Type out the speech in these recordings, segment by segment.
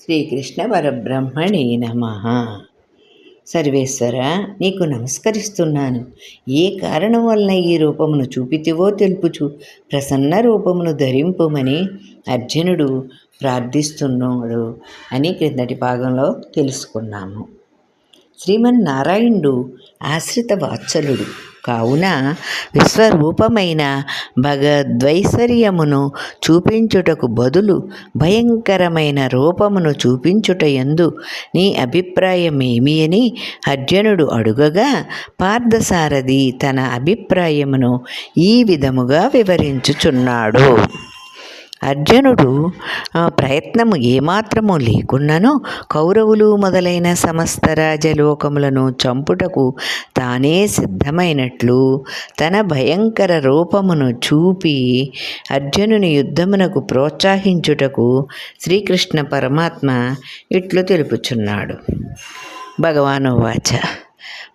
శ్రీకృష్ణ పరబ్రహ్మణే నమ. సర్వేశ్వర నీకు నమస్కరిస్తున్నాను. ఏ కారణం వలన ఈ రూపమును చూపితివో తెలుపుచు ప్రసన్న రూపమును ధరింపుమని అర్జునుడు ప్రార్థిస్తున్నాడు అని క్రిందటి భాగంలో తెలుసుకున్నాము. శ్రీమన్నారాయణుడు ఆశ్రిత వాత్సలుడు. కావున విశ్వరూపమైన భగద్వైశ్వర్యమును చూపించుటకు బదులు భయంకరమైన రూపమును చూపించుట ఎందు నీ అభిప్రాయమేమి అని అర్జునుడు అడుగగా పార్థసారథి తన అభిప్రాయమును ఈ విధముగా వివరించుచున్నాడు. అర్జునుడు ప్రయత్నము ఏమాత్రము లేకున్నను కౌరవులు మొదలైన సమస్త రాజలోకములను చంపుటకు తానే సిద్ధమైనట్లు తన భయంకర రూపమును చూపి అర్జునుని యుద్ధమునకు ప్రోత్సహించుటకు శ్రీకృష్ణ పరమాత్మ ఇట్లు తెలుపుచున్నాడు. భగవాను వాచ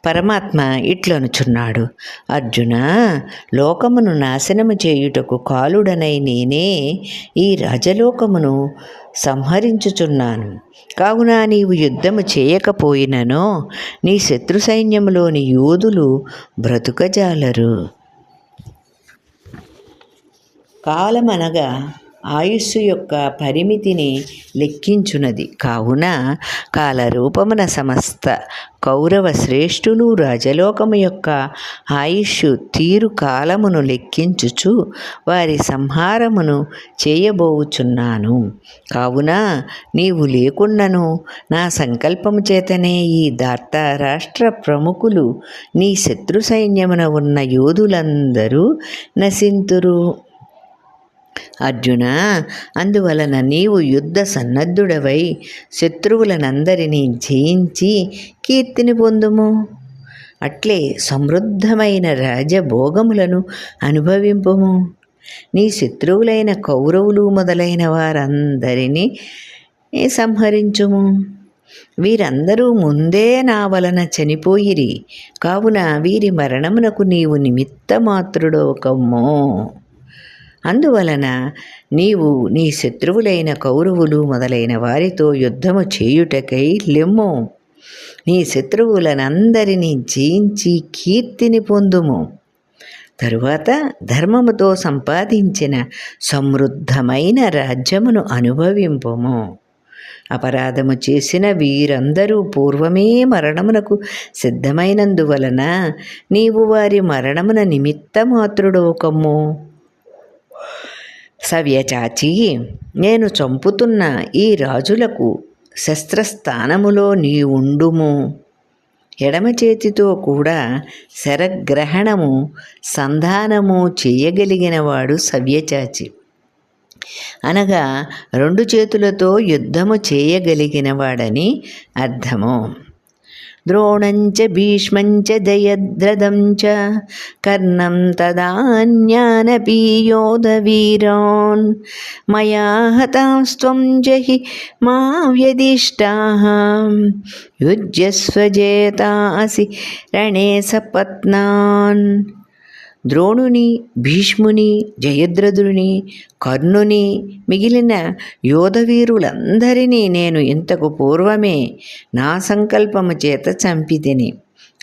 పరమాత్మ ఇట్లనుచున్నాడు అర్జున లోకమును నాశనము చేయుటకు కాలుడనై నేనే ఈ రాజలోకమును సంహరించుచున్నాను. కావున నీవు యుద్ధము చేయకపోయిననో నీ శత్రు సైన్యములోని యోధులు బ్రతుకజాలరు. కాలమనగా ఆయుస్సు యొక్క పరిమితిని లెక్కించున్నది కావున కాలరూపమున సమస్త కౌరవ శ్రేష్ఠులు రాజలోకము యొక్క ఆయుష్ తీరు కాలమును లెక్కించుచు వారి సంహారమును చేయబోవుచున్నాను. కావున నీవు లేకున్నను నా సంకల్పము చేతనే ఈ దార్త రాష్ట్ర ప్రముఖులు నీ శత్రు సైన్యమున ఉన్న యోధులందరూ నశింతురు. అర్జున అందువలన నీవు యుద్ధ సన్నద్ధుడవై శత్రువులనందరినీ జయించి కీర్తిని పొందుము. అట్లే సమృద్ధమైన రాజభోగములను అనుభవింపుము. నీ శత్రువులైన కౌరవులు మొదలైన వారందరినీ సంహరించుము. వీరందరూ ముందే నా వలన చనిపోయిరి. కావున వీరి మరణమునకు నీవు నిమిత్తమాత్రుడోకమ్మో అందువలన నీవు నీ శత్రువులైన కౌరవులు మొదలైన వారితో యుద్ధము చేయుటకై లెమ్ము. నీ శత్రువులనందరినీ జయించి కీర్తిని పొందుము. తరువాత ధర్మముతో సంపాదించిన సమృద్ధమైన రాజ్యమును అనుభవింపము. అపరాధము చేసిన వీరందరూ పూర్వమే మరణమునకు సిద్ధమైనందువలన నీవు వారి మరణమున నిమిత్తమాత్రుడోకమ్ము సవ్యచాచి నేను చంపుతున్న ఈ రాజులకు శస్త్రస్థానములో నీ ఉండుము ఎడమ చేతితో కూడా శరగ్రహణము సంధానము చేయగలిగినవాడు సవ్యచాచి అనగా రెండు చేతులతో యుద్ధము చేయగలిగినవాడని అర్థము. द्रोणञ्च भीष्मञ्च जयद्रदं च कर्णं तदान्यानपि योधवीरान्। मया हतांस्त्वं जहि मा व्यदिष्टाः युज्यस्व जेतासि रणे सपत्नान्। ద్రోణుని భీష్ముని జయద్రథుని కర్ణుని మిగిలిన యోధవీరులందరినీ నేను ఇంతకు పూర్వమే నా సంకల్పము చేత చంపితిని.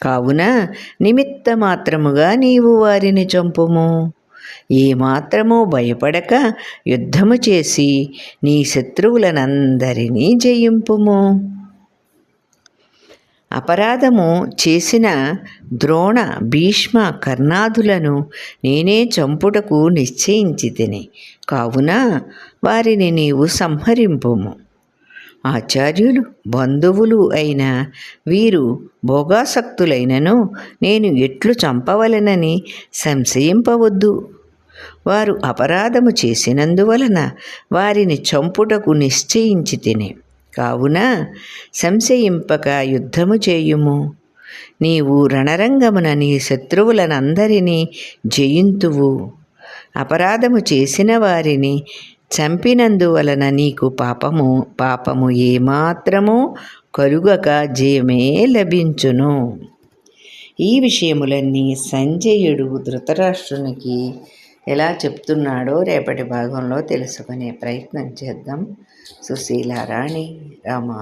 కావున నిమిత్త మాత్రముగా నీవు వారిని చంపుము. ఏమాత్రమూ భయపడక యుద్ధము చేసి నీ శత్రువులనందరినీ జయింపుము. అపరాధము చేసిన ద్రోణ భీష్మ కర్ణాదులను నేనే చంపుటకు నిశ్చయించి తిని కావున వారిని నీవు సంహరింపుము. ఆచార్యులు బంధువులు అయిన వీరు భోగాసక్తులైనను నేను ఎట్లు చంపవలనని సంశయింపవద్దు. వారు అపరాధము చేసినందువలన వారిని చంపుటకు నిశ్చయించి తినే కావున సంశయింపక యుద్ధము చేయుము. నీవు రణరంగమున నీ శత్రువులనందరినీ జయింతువు. అపరాధము చేసిన వారిని చంపినందువలన నీకు పాపము పాపము ఏమాత్రము కలుగక జయమే లభించును. ఈ విషయములన్నీ సంజయుడు ధృతరాష్ట్రునికి ఎలా చెప్తున్నాడో రేపటి భాగంలో తెలుసుకునే ప్రయత్నం చేద్దాం. సుశీల రాణి రామ.